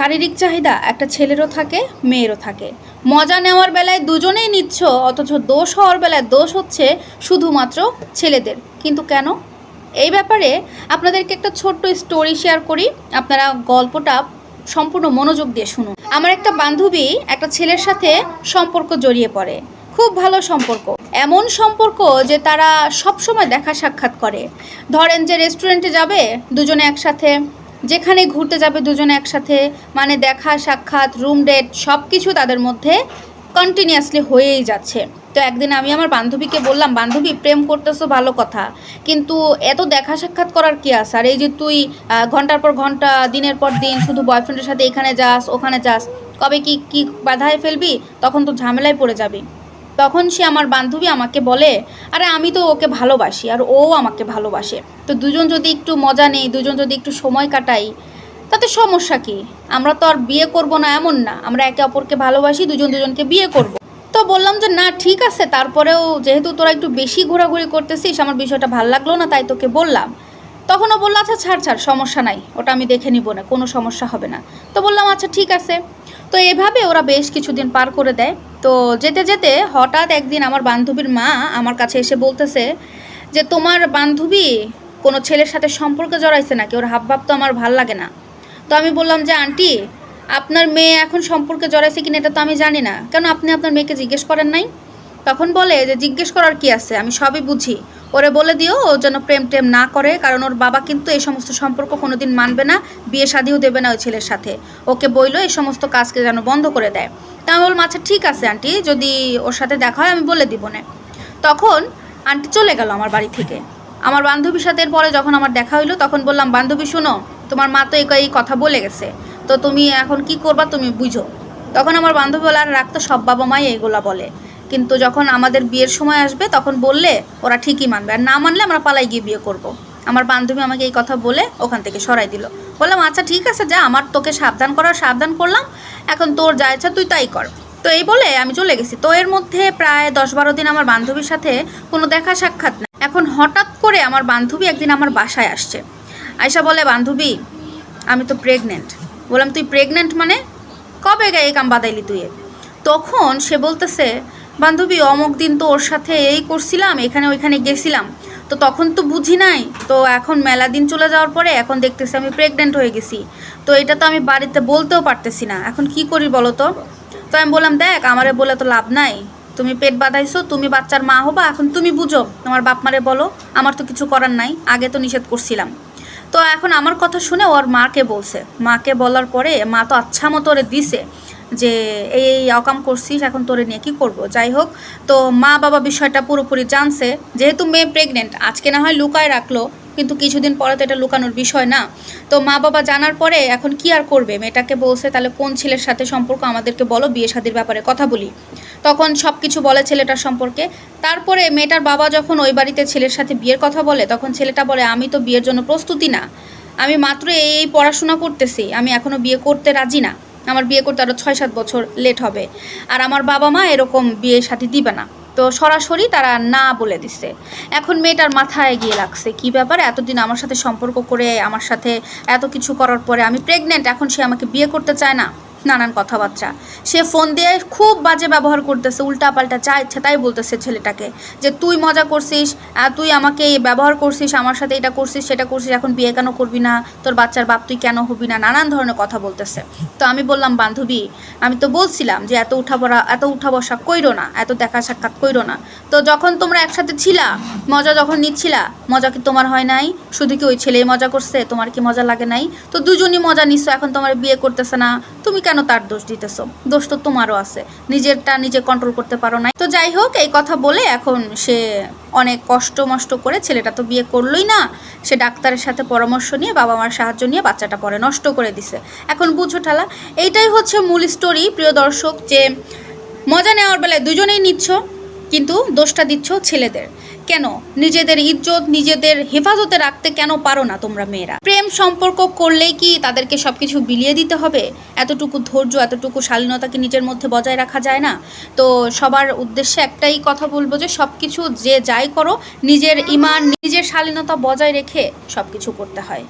শারীরিক চাহিদা একটা ছেলেরও থাকে, মেয়েরও থাকে। মজা নেওয়ার বেলায় দুজনেই নিচ্ছ, অথচ দোষ হওয়ার বেলায় দোষ হচ্ছে শুধুমাত্র ছেলেদের। কিন্তু কেন? এই ব্যাপারে আপনাদেরকে একটা ছোট্ট স্টোরি শেয়ার করি। আপনারা গল্পটা সম্পূর্ণ মনোযোগ দিয়ে শুনুন। আমার একটা বান্ধবী একটা ছেলের সাথে সম্পর্ক জড়িয়ে পড়ে। খুব ভালো সম্পর্ক। এমন সম্পর্ক যে তারা সব সময় দেখা সাক্ষাৎ করে। ধরেন যে রেস্টুরেন্টে যাবে, দুজনে একসাথে যেখানে ঘুরতে যাবে দুজনে একসাথে মানে দেখা, সাক্ষাৎ রুম ডেট সব কিছু তাদের মধ্যে কন্টিনিউয়াসলি হয়েই যাচ্ছে। তো একদিন আমি আমার বান্ধবীকে বললাম, বান্ধবী, প্রেম করতেছো, ভালো কথা। কিন্তু এত দেখা, সাক্ষাৎ করার কি আছে? আর এই যে তুই ঘণ্টার পর ঘণ্টা, দিনের পর দিন, শুধু বয়ফ্রেন্ডের সাথে এখানে যাস, ওখানে যাস, কবে কি কি বাধায় ফেলবি? তখন তো ঝামেলায় পড়ে যাবি। তখন সে আমার বান্ধবী আমাকে বলে, আরে, আমি তো ওকে ভালোবাসি আর ও আমাকে ভালোবাসে। তো দুজন যদি একটু মজা নেই, দুজন যদি একটু সময় কাটাই, তাতে সমস্যা কি? আমরা তো আর বিয়ে করব না এমন না। আমরা একে অপরকে ভালোবাসি, দুজন দুজনকে বিয়ে করব। তো বললাম যে, না, ঠিক আছে, তারপরেও যেহেতু তোরা একটু বেশি ঘোরাঘুরি করতেছিস, আমার বিষয়টা ভালো লাগল না, তাই তোকে বললাম। তখনও বলল আচ্ছা ছাড় ছাড়, সমস্যা নাই, ওটা আমি দেখে নিব না, কোনো সমস্যা হবে না। তো বললাম আচ্ছা ঠিক আছে। তো এভাবে ওরা বেশ কিছুদিন পার করে দেয়। তো যেতে যেতে হঠাৎ একদিন আমার বান্ধবীর মা আমার কাছে এসে বলতেছে যে, তোমার বান্ধবী কোনো ছেলের সাথে সম্পর্কে জড়াইছে নাকি? ওর হাবভাব তো আমার ভালো লাগে না। তো আমি বললাম যে, আন্টি, আপনার মেয়ে এখন সম্পর্কে জড়াইছে কিনা এটা তো আমি জানি না। কেন আপনি আপনার মেয়েকে জিজ্ঞেস করেন নাই? তখন বলে যে, জিজ্ঞেস করার কি আছে? আমি সবই বুঝি। ওরে বলে দিও, ও যেন প্রেম টেম না করে, কারণ ওর বাবা কিন্তু এই সমস্ত সম্পর্ক কোনোদিন মানবে না, বিয়ে শাদিও দেবে না ওই ছেলের সাথে। ওকে বইলো এই সমস্ত কাজকে যেন বন্ধ করে দেয়। তা আমি বললাম আচ্ছা ঠিক আছে আন্টি, যদি ওর সাথে দেখা হয়, আমি বলে দিব না। তখন আন্টি চলে গেল আমার বাড়ি থেকে। আমার বান্ধবীর সাথে এরপরে যখন আমার দেখা হইল, তখন বললাম, বান্ধবী, শোনো, তোমার মা তো এই কথা বলে গেছে। তো তুমি এখন কি করবা, তুমি বুঝো। তখন আমার বান্ধবী বলে, আর রাখতো সব বাবা মাই এইগুলা বলে। কিন্তু যখন আমাদের বিয়ের সময় আসবে, তখন বললে ওরা ঠিকই মানবে। আর না মানলে আমরা পালাই গিয়ে বিয়ে করব। আমার বান্ধবী আমাকে এই কথা বলে ওখান থেকে সরাই দিল। বললাম আচ্ছা ঠিক আছে, যা, আমার তোকে সাবধান করার সাবধান করলাম। এখন তোর যা ইচ্ছা, তুই তাই কর। তো এই বলে আমি চলে গেছি। তো এর মধ্যে প্রায় দশ বারো দিন আমার বান্ধবীর সাথে কোনো দেখা সাক্ষাৎ না এখন হঠাৎ করে আমার বান্ধবী একদিন আমার বাসায় আসছে। আয়সা বলে, বান্ধবী, আমি তো প্রেগনেন্ট বললাম, তুই প্রেগনেন্ট মানে? কবে গে এই কাম বাদাইলি তুই? তখন সে বলতেছে বান্ধবী অমুক দিন তো ওর সাথে এই করছিলাম, এখানে ওইখানে গেছিলাম। তো তখন তো বুঝি নাই, তো এখন মেলা দিন চলে যাওয়ার পরে এখন দেখতেছি আমি প্রেগনেন্ট হয়ে গেছি। তো এটা তো আমি বাড়িতে বলতেও পারতেছি না, এখন কি করি বলো তো? তো আমি বললাম, দেখ, আমারে বলে তো লাভ নাই। তুমি পেট বাঁধাইছো, তুমি বাচ্চার মা হবা, এখন তুমি বুঝো, তোমার বাপ মারে বলো, আমার তো কিছু করার নাই, আগে তো নিষেধ করছিলাম। তো এখন আমার কথা শুনে ওর মাকে বলছে। মাকে বলার পরে মা তো আচ্ছা মতো ওরে দিছে। যে এই অকাম করছিস, এখন তোরে নিয়ে কি করব? যাই হোক, তো মা বাবা বিষয়টা পুরোপুরি জানছে। যেহেতু মেয়ে প্রেগনেন্ট আজকে না হয় লুকায় রাখল, কিন্তু কিছুদিন পরে তো এটা লুকানোর বিষয় না। তো মা বাবা জানার পরে এখন কি আর করবে? মেয়েটাকে বলছে, তাহলে কোন ছেলের সাথে সম্পর্ক আমাদেরকে বলো, বিয়ে শাদির ব্যাপারে কথা বলি। তখন সব কিছু বলে ছেলেটার সম্পর্কে। তারপরে মেয়েটার বাবা যখন ওই বাড়িতে ছেলের সাথে বিয়ের কথা বলে, তখন ছেলেটা বলে, আমি তো বিয়ের জন্য প্রস্তুতি না। আমি মাত্র এই এই পড়াশোনা করতেছি। আমি এখনও বিয়ে করতে রাজি না। আমার বিয়ে করতে আরও ছয় সাত বছর লেট হবে। আর আমার বাবা মা এরকম বিয়ে সাথে দিবে না। তো সরাসরি তারা না বলে দিছে। এখন মেয়েটার মাথায় গিয়ে লাগছে, কি ব্যাপার? এতদিন আমার সাথে সম্পর্ক করে, আমার সাথে এত কিছু করার পরে আমি প্রেগনেন্ট এখন সে আমাকে বিয়ে করতে চায় না। নানান কথাবার্তা। সে ফোন দিয়ে খুব বাজে ব্যবহার করতেছে উল্টা পাল্টা যা ইচ্ছে তাই বলতেছে ছেলেটাকে যে, তুই মজা করছিস তুই আমাকে ব্যবহার করছিস, আমার সাথে এটা করছিস, সেটা করছিস, এখন বিয়ে কেন করবি না? তোর বাচ্চার বাপ তুই কেন হবি না? নানান ধরনের কথা বলতেছে। তো আমি বললাম, বান্ধবী, আমি তো বলছিলাম যে, এত উঠা পড়া এত উঠা বসা কইরো না, এত দেখা সাক্ষাৎ কইরো না। তো যখন তোমরা একসাথে ছিলা, মজা যখন নিচ্ছিলা, মজা কি তোমার হয় নাই? শুধু কি ওই ছেলেই মজা করছে? তোমার কি মজা লাগে নাই? তো দুজনই মজা নিচ্ছ, এখন তোমার বিয়ে করতেছে না। তুমি কেন তার দোষ দিতেছো? দোষ তো তোমারও আছে। নিজেরটা নিজে কন্ট্রোল করতে পারো না তো যাই হোক, এই কথা বলে এখন সে অনেক কষ্ট মষ্ট করে ছেলেটা তো বিয়ে করলোই না। সে ডাক্তারের সাথে পরামর্শ নিয়ে বাবা মার সাহায্য নিয়ে বাচ্চাটা পরে নষ্ট করে দিছে। এখন বুঝো ঠালা, এইটাই হচ্ছে মূল স্টোরি প্রিয় দর্শক, যে মজা নেওয়ার বেলায় দুজনেই নিচ্ছ, কিন্তু দোষটা দিচ্ছ ছেলেদের। কেন? নিজেদের ইজ্জত, নিজেদের হেফাজতে রাখতে কেন পারো না তোমরা মেয়েরা? প্রেম সম্পর্ক করলেই কি তাদেরকে সবকিছু বিলিয়ে দিতে হবে? এতটুকু ধৈর্য, এতটুকু শালীনতাকে নিজের মধ্যে বজায় রাখা যায় না? তো সবার উদ্দেশ্যে একটাই কথা বলব যে সব কিছু যে যাই করো, নিজের ইমান, নিজের শালীনতা বজায় রেখে সব কিছু করতে হয়।